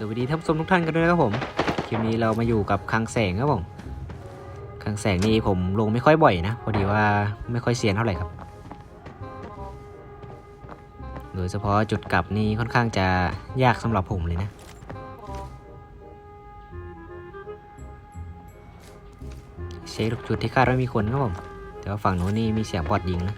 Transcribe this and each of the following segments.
สวัสดีท่านผู้ชมทุกท่านกันด้วยนะครับผมคลิปนี้เรามาอยู่กับคังแสงครับผมคังแสงนี่ผมลงไม่ค่อยบ่อยนะพอดีว่าไม่ค่อยเซียนเท่าไหร่ครับโดยเฉพาะจุดกลับนี่ค่อนข้างจะยากสำหรับผมเลยนะเช็คทุกจุดที่คาดว่ามีคนครับผมแต่ว่าฝั่งโน้นนี่มีเสียงบอดยิงนะ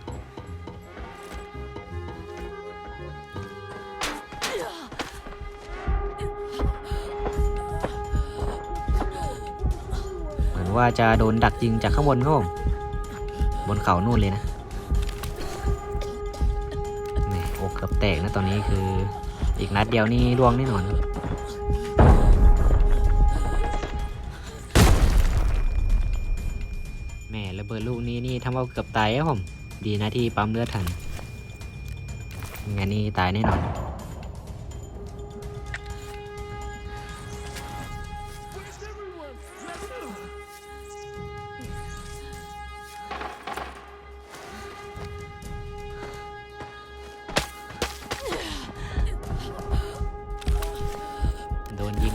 ว่าจะโดนดักยิงจากข้างบนครับผมบนเขานู่นเลยนะแหมอกเกือบแตกนะตอนนี้คืออีกนัดเดียวนี่ร่วงแน่นอนครับแหม่ระเบิดลูกนี้นี่ทำเอาเกือบตายครับผม ดีนะที่ปั๊มเลือดทันไม่งั้นนี่ตายแน่นอน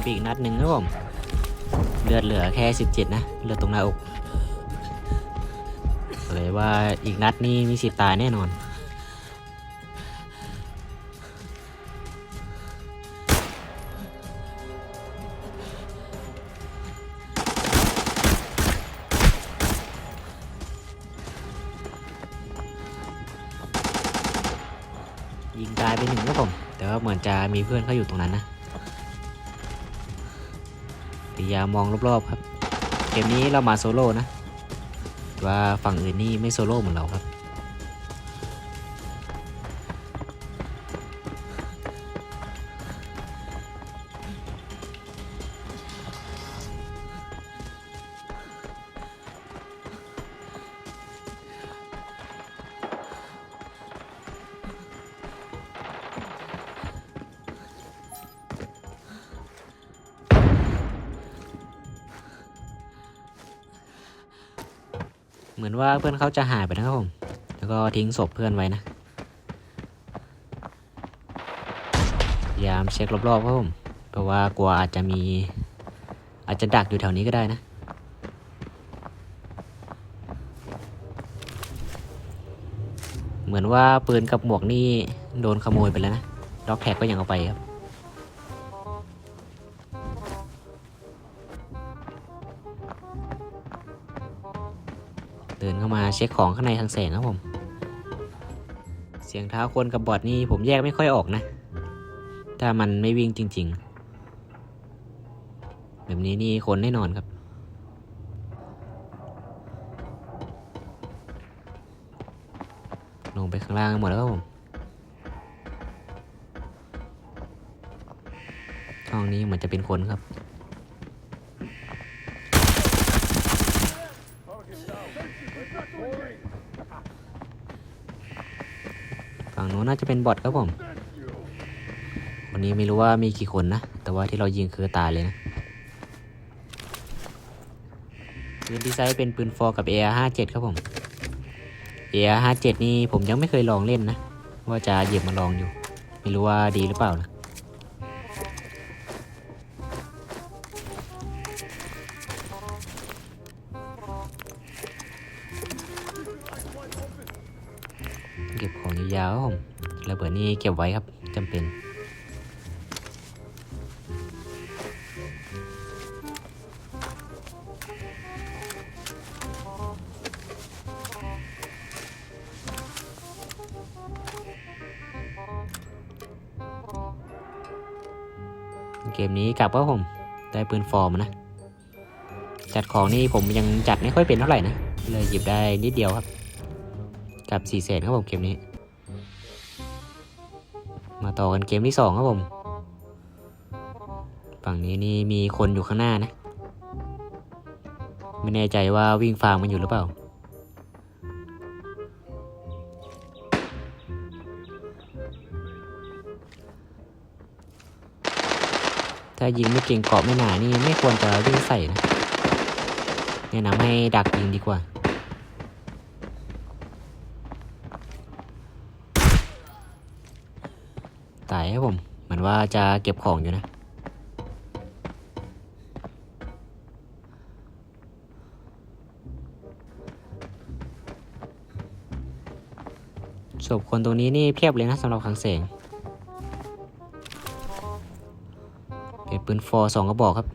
ไปอีกนัดหนึ่งครับผม เลือดเหลือแค่ 17 นะ เลือดตรงหน้าอกเลยว่าอีกนัดนี้มีสิทธิ์ตายแน่นอนยิงตายไปหนึ่งครับผม แต่ว่าเหมือนจะมีเพื่อนเขาอยู่ตรงนั้นนะ พยายามมองรอบๆครับ เกมนี้เรามาโซโล่นะ ว่าฝั่งอื่นนี่ไม่โซโล่เหมือนเราครับ เหมือนว่าเพื่อนเขาจะหายไปนะครับผม แล้วก็ทิ้งศพเพื่อนไว้นะยายามเช็ครอบๆครับผม เพราะว่ากลัวอาจจะมี อาจจะดักอยู่แถวนี้ก็ได้นะ เหมือนว่าปืนกับหมวกนี่โดนขโมยไปแล้วนะ ด็อกแท็กก็ยังเอาไปครับ ดินเข้ามาเช็คของข้างในทางแสงครับผม เสียงเท้าคนกับบอดนี่ผมแยกไม่ค่อยออกนะ ถ้ามันไม่วิ่งจริง ๆ แบบนี้นี่คนแน่นอนครับลงไปข้างล่างหมดแล้วครับผม ห้องนี้เหมือนจะเป็นคนครับ น่าจะเป็นบอทครับผม วันนี้ไม่รู้ว่ามีกี่คนนะ แต่ว่าที่เรายิงคือตายเลยนะปืนที่ใช้เป็นปืนฟอร์กับ AR57 ครับผม AR57 นี่ผมยังไม่เคยลองเล่นนะ ว่าจะหยิบมาลองอยู่ ไม่รู้ว่าดีหรือเปล่านะ ก็บของยาวๆครับผมระเบิดนี่เก็บไว้ครับจำเป็นเกมนี้กลับว่าผม ได้ปืนฟอร์มนะ จัดของนี่ผมยังจัดไม่ค่อยเป็นเท่าไหร่นะ เลยหยิบได้นิดเดียวครับ กับ4เศษครับผมเกมนี้ มาต่อกันเกมที่สองครับผม ฝั่งนี้นี่มีคนอยู่ข้างหน้านะ ไม่แน่ใจว่าวิ่งฟาร์มมันอยู่หรือเปล่า ถ้ายิงไม่เก่งเกาะไม่หนานี่ไม่ควรจะวิ่งใส่นะแนะนำให้ดักยิงดีกว่า สัยครับผม เหมือนว่าจะเก็บของอยู่นะ ศพคนตรงนี้นี่เพียบเลยนะสำหรับขังเสงเป็นปืนฟอสองกระบอกครับ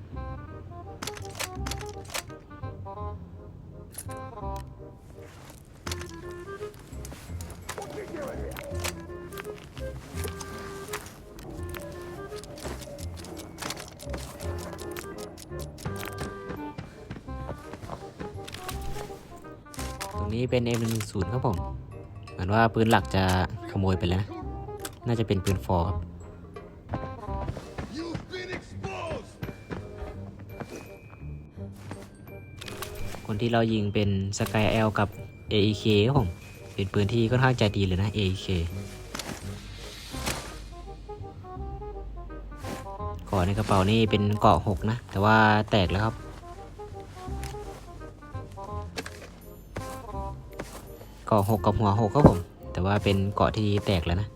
นี้เป็น M110 ครับผมเหมือนว่าปืนหลักจะขโมยไปแล้วนะ น่าจะเป็นปืนฟอร์ครับคนที่เรายิงเป็น Sky L กับ AEK ครับผม เป็นปืนที่ค่อนข้างใจดีเลยนะ AEK เกาะในกระเป๋านี่เป็นเกาะ6นะ แต่ว่าแตกแล้วครับ เกาะ6กับหัว6ครับผม แต่ว่าเป็นเกาะที่แตกแล้วนะ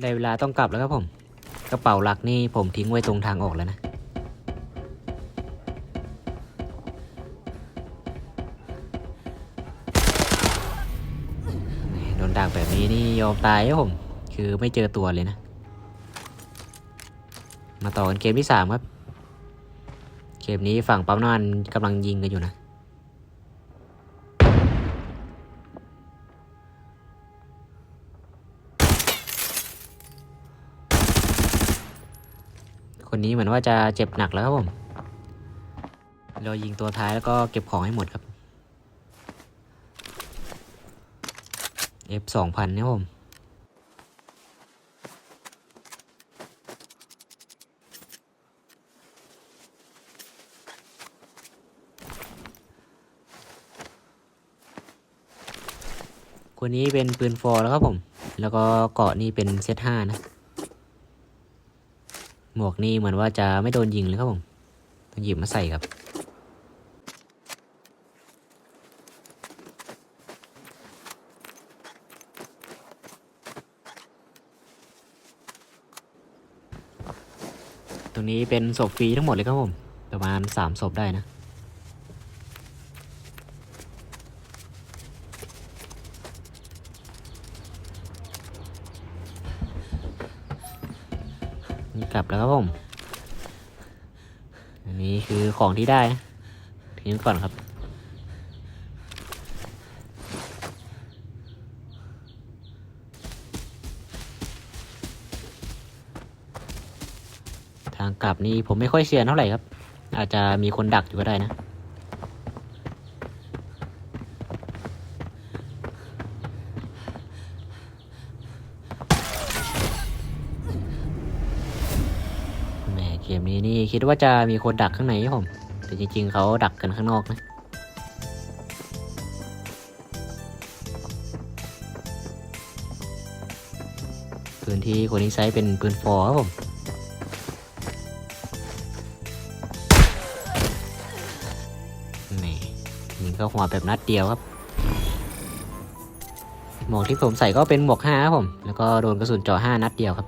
ได้เวลาต้องกลับแล้วครับผม กระเป๋าหลักนี่ผมทิ้งไว้ตรงทางออกแล้วนะ แบบนี้นี่ยอมตายครับผม คือไม่เจอตัวเลยนะ มาต่อกันเกมที่สามครับ เกมนี้ฝั่งปั๊มน้ำมันกำลังยิงกันอยู่นะ คนนี้เหมือนว่าจะเจ็บหนักแล้วครับผมเรายิงตัวท้ายแล้วก็เก็บของให้หมดครับ F สองพันเนี่ยผมคนนี้เป็นปืนฟอร์แล้วครับผม แล้วก็เกาะนี่เป็นเซตห้านะ หมวกนี่เหมือนว่าจะไม่โดนยิงเลยครับผม ต้องหยิบมาใส่ครับ ตรงนี้เป็นศพฟรีทั้งหมดเลยครับผม ประมาณสามศพได้นะนี่กลับแล้วครับผม อันนี้คือของที่ได้ ทิ้งก่อนครับางกลับนี่ผมไม่ค่อยเชียร์เท่าไหร่ครับ อาจจะมีคนดักอยู่ก็ได้นะ แหมเกมนี้นี่คิดว่าจะมีคนดักข้างในครับผม แต่จริงๆเขาดักกันข้างนอกนะปืนที่คนนี้ใช้เป็นปืนฟอร์ครับผม เข้าหัวแบบนัดเดียวครับ หมวกที่ผมใส่ก็เป็นหมวกห้าครับผม แล้วก็โดนกระสุนเจ่อห้านัดเดียวครับ